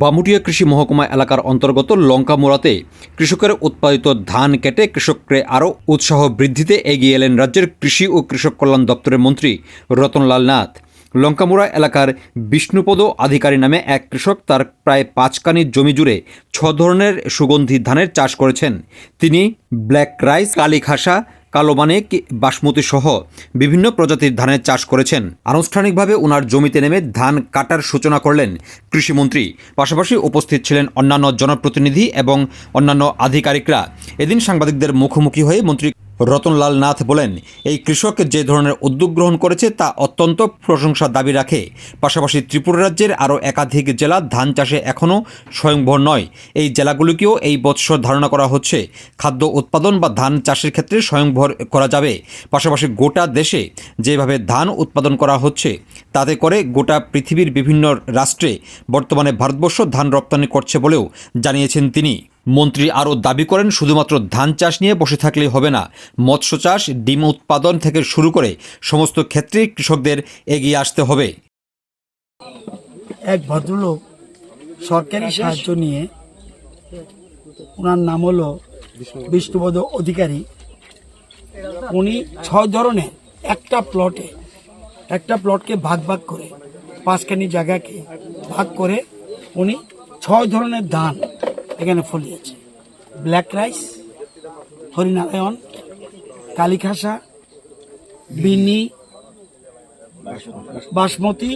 বামুটিয়া কৃষি মহকুমা এলাকার অন্তর্গত লঙ্কামোড়াতে কৃষকের উৎপাদিত ধান কেটে কৃষককে আরও উৎসাহ বৃদ্ধিতে এগিয়ে এলেন রাজ্যের কৃষি ও কৃষক কল্যাণ দপ্তরের মন্ত্রী রতনলাল নাথ। লঙ্কামোড়া এলাকার বিষ্ণুপদ আধিকারী নামে এক কৃষক তার প্রায় পাঁচকানি জমি জুড়ে ছ ধরনের সুগন্ধি ধানের চাষ করেছেন। তিনি ব্ল্যাক রাইস কালী খাসা কালো মানিক বাসমতি সহ বিভিন্ন প্রজাতির ধানের চাষ করেছেন। আনুষ্ঠানিকভাবে ওনার জমিতে নেমে ধান কাটার সূচনা করলেন কৃষিমন্ত্রী। পাশাপাশি উপস্থিত ছিলেন অন্যান্য জনপ্রতিনিধি এবং অন্যান্য আধিকারিকরা। এদিন সাংবাদিকদের মুখোমুখি হয়ে মন্ত্রী রতনলাল নাথ বলেন, এই কৃষক যে ধরনের উদ্যোগ গ্রহণ করেছে তা অত্যন্ত প্রশংসার দাবি রাখে। পাশাপাশি ত্রিপুরা রাজ্যের আরও একাধিক জেলা ধান চাষে এখনও স্বয়ংভর নয়। এই জেলাগুলিকেও এই বৎসর ধারণা করা হচ্ছে, খাদ্য উৎপাদন বা ধান চাষের ক্ষেত্রে স্বয়ংভর করা যাবে। পাশাপাশি গোটা দেশে যেভাবে ধান উৎপাদন করা হচ্ছে, তাতে করে গোটা পৃথিবীর বিভিন্ন রাষ্ট্রে বর্তমানে ভারতবর্ষ ধান রপ্তানি করছে বলেও জানিয়েছেন তিনি। মন্ত্রী আরও দাবি করেন, শুধুমাত্র ধান চাষ নিয়ে বসে থাকলেই হবে না। মৎস্য চাষ, ডিম উৎপাদন থেকে শুরু করে সমস্ত ক্ষেত্রে কৃষকদের এগিয়ে আসতে হবে। এক ভদ্রলোক সরকারি সাহায্য নিয়ে, ওনার নাম হলো বিষ্ণুপদ অধিকারী। উনি ছয় ধরনের, একটা প্লটে একটা প্লটকে ভাগ ভাগ করে, পাঁচখানি জায়গাকে ভাগ করে উনি ছয় ধরনের ধান এখানে ফলিয়েছে। ব্ল্যাক রাইস হরিনারায়ণ কালীখাসা বিনি বাসমতি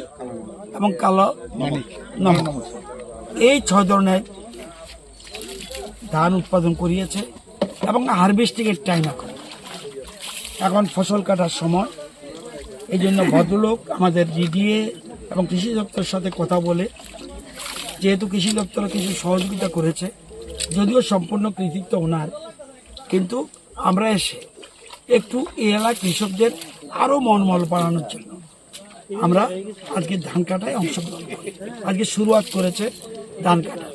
এবং কালো এই ছয় ধরনের ধান উৎপাদন করিয়েছে এবং হারভেস্টিং এর টাইম এখন। এখন ফসল কাটার সময়। এই জন্য ভদ্রলোক আমাদের জিডিএ এবং কৃষি দপ্তরের সাথে কথা বলে যেহেতু কৃষি দপ্তর কিছু সহযোগিতা করেছে যদিও সম্পূর্ণ কৃতিত্ব ওনার কিন্তু আমরা এসে একটু এই এলাকার কৃষকদের আরও মনমল বাড়ানোর জন্য আমরা আজকে ধান কাটায় অংশগ্রহণ করি। আজকে শুরুয়াত করেছে ধান কাটা।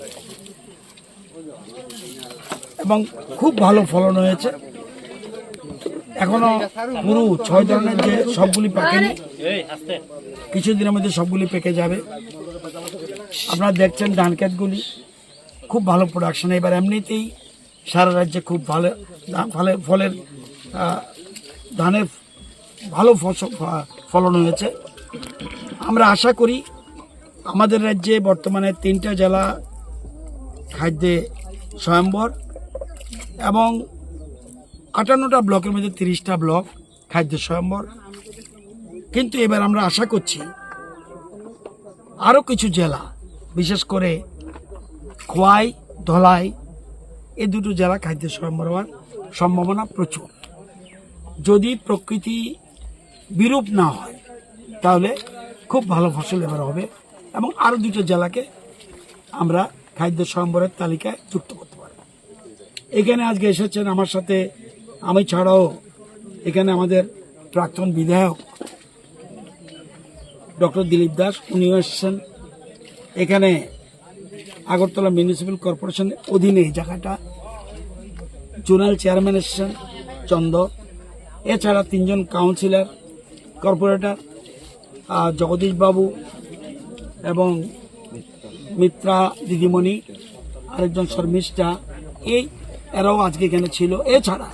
এবং খুব ভালো ফলন হয়েছে। এখনও পুরো ছয় ধরনের যে সবগুলি পাকেনি কিছুদিনের মধ্যে সবগুলি পেকে যাবে। আপনারা দেখছেন ধান ক্ষেতগুলি খুব ভালো প্রোডাকশন এবার এমনিতেই সারা রাজ্যে খুব ভালো ফলে- ফলের ধানের ভালো ফসল, ফলন হয়েছে। আমরা আশা করি আমাদের রাজ্যে বর্তমানে তিনটা জেলা খাদ্যে স্বয়ম্বর এবং আটান্নটা ব্লকের মধ্যে তিরিশটা ব্লক খাদ্য স্বয়ম্বর। কিন্তু এবার আমরা আশা করছি আরও কিছু জেলা বিশেষ করে খোয়াই, ধলাই, এ দুটো জেলা খাদ্য হওয়ার সম্ভাবনা প্রচুর। যদি প্রকৃতি বিরূপ না হয়, তাহলে খুব ভালো ফসল এবার হবে এবং আরও দুটো জেলাকে আমরা খাদ্য স্বয়ম্বরের তালিকায় যুক্ত করতে পারি এখানে আজকে এসেছেন আমার সাথে, আমি ছাড়াও এখানে আমাদের প্রাক্তন বিধায়ক ডক্টর দিলীপ দাস, উনিও এসেছেন। এখানে আগরতলা মিউনিসিপ্যাল কর্পোরেশনের অধীনে এই জায়গাটা। জোনাল চেয়ারম্যান এসেছেন চন্দ এছাড়া তিনজন কাউন্সিলর, কর্পোরেটর জগদীশবাবু এবং মিত্রা দিদিমণি, আরেকজন শর্মিষ্ঠা, এই এরাও আজকে এখানে ছিল। এছাড়া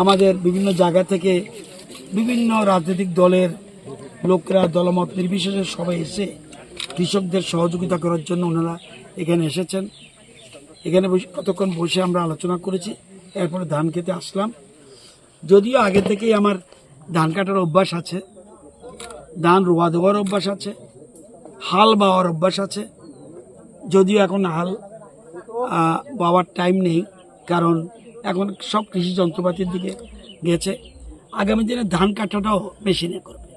আমাদের বিভিন্ন জায়গা থেকে বিভিন্ন রাজনৈতিক দলের লোকরা, দলমত নির্বিশেষে সবাই এসে কৃষকদের সহযোগিতা করার জন্য ওনারা এখানে এসেছেন। এখানে বসে কতক্ষণ বসে আমরা আলোচনা করেছি, এরপরে ধান খেতে আসলাম। যদিও আগে থেকেই আমার ধান কাটার অভ্যাস আছে, ধান রোয়া দেওয়ার অভ্যাস আছে, হাল বাওয়ার অভ্যাস আছে। যদিও এখন হাল বাওয়ার টাইম নেই, কারণ এখন সব কৃষি যন্ত্রপাতির দিকে গেছে। আগামী দিনে ধান কাটাটাও মেশিনে করবে।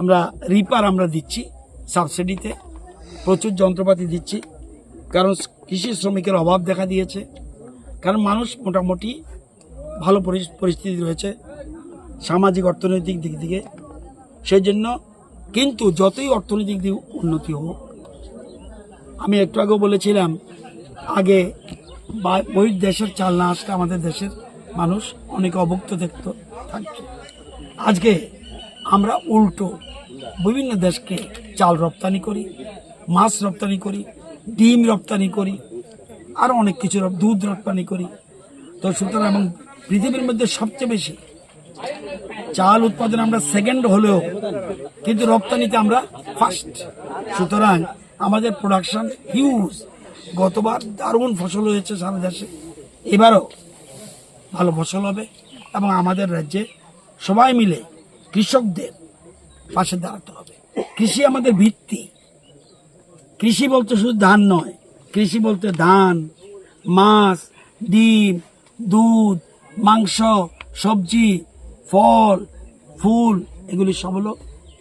আমরা রিপার আমরা দিচ্ছি। সাবসিডিতে প্রচুর যন্ত্রপাতি দিচ্ছি। কারণ কৃষি শ্রমিকের অভাব দেখা দিয়েছে। কারণ মানুষ মোটামুটি ভালো পরি- পরিস্থিতি রয়েছে সামাজিক অর্থনৈতিক দিক থেকে। সেই জন্য কিন্তু যতই অর্থনৈতিক দিক উন্নতি হোক, আমি একটু আগেও বলেছিলাম, আগে বহির দেশের চাল না আসলে আমাদের দেশের মানুষ অনেক অভুক্ত দেখত, থাকতো। আজকে আমরা উল্টো বিভিন্ন দেশকে চাল রপ্তানি করি, মাছ রপ্তানি করি, ডিম রপ্তানি করি আরও অনেক কিছু দুধ রপ্তানি করি। তো সুতরাং এবং পৃথিবীর মধ্যে সবচেয়ে বেশি চাল উৎপাদনে আমরা সেকেন্ড হলেও, কিন্তু রপ্তানিতে আমরা ফার্স্ট সুতরাং আমাদের প্রোডাকশন হিউজ গতবার দারুণ ফসল হয়েছে সারা দেশে। এবারও ভালো ফসল হবে এবং আমাদের রাজ্যে সবাই মিলে কৃষকদের পাশে দাঁড়াতে হবে। কৃষি আমাদের ভিত্তি। কৃষি বলতে শুধু ধান নয়, কৃষি বলতে ধান, মাছ, ডিম, দুধ, মাংস, সবজি, ফল, ফুল, এগুলি সব হলো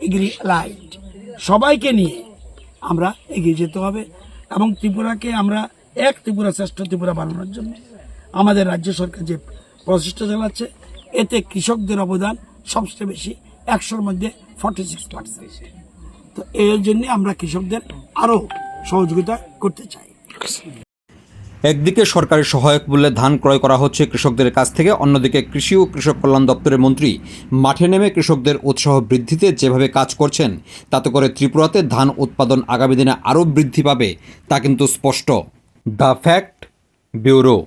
এগ্রি লাইট সবাইকে নিয়ে আমরা এগিয়ে যেতে হবে এবং ত্রিপুরাকে আমরা এক ত্রিপুরা শ্রেষ্ঠ ত্রিপুরা বানানোর জন্য আমাদের রাজ্য সরকার যে প্রচেষ্টা চালাচ্ছে, এতে কৃষকদের অবদান সবচেয়ে বেশি। একশোর মধ্যে সিক্স তো এর জন্য আমরা কৃষকদের আরও সহযোগিতা করতে চাই। একদিকে সরকারি সহায়ক মূল্যে ধান ক্রয় করা হচ্ছে কৃষকদের কাছ থেকে, অন্যদিকে কৃষি ও কৃষক কল্যাণ দপ্তরের মন্ত্রী মাঠে নেমে কৃষকদের উৎসাহ বৃদ্ধিতে যেভাবে কাজ করছেন, তাতে করে ত্রিপুরাতে ধান উৎপাদন আগামী দিনে আরও বৃদ্ধি পাবে, তা কিন্তু স্পষ্ট। The fact bureau.